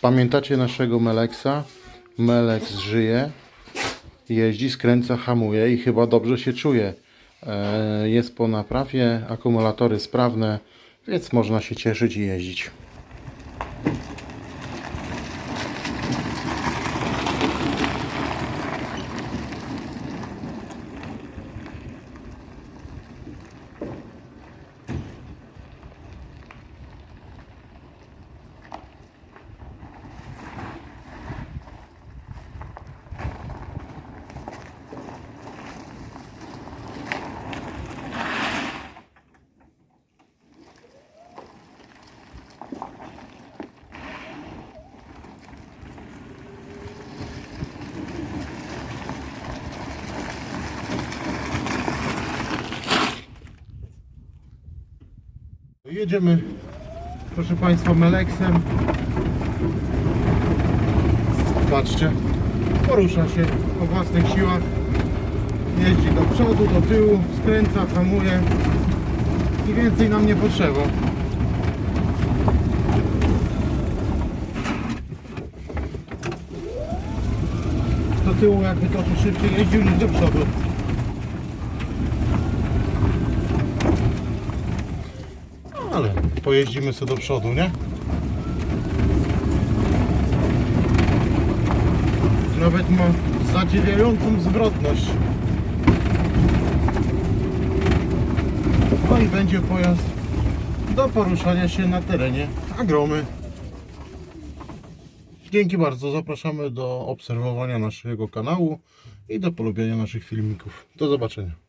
Pamiętacie naszego Meleksa? Meleks żyje, jeździ, skręca, hamuje i chyba dobrze się czuje. E, Jest po naprawie, akumulatory sprawne, więc można się cieszyć i jeździć. Jedziemy, proszę Państwa, Meleksem. Patrzcie, porusza się o własnych siłach. Jeździ do przodu, do tyłu, skręca, hamuje i więcej nam nie potrzeba. Do tyłu jakby trochę szybciej jeździł niż do przodu. Ale pojeździmy sobie do przodu, nie? Nawet ma zadziwiającą zwrotność. No i będzie pojazd do poruszania się na terenie Agromy. Dzięki bardzo. Zapraszamy do obserwowania naszego kanału i do polubienia naszych filmików. Do zobaczenia.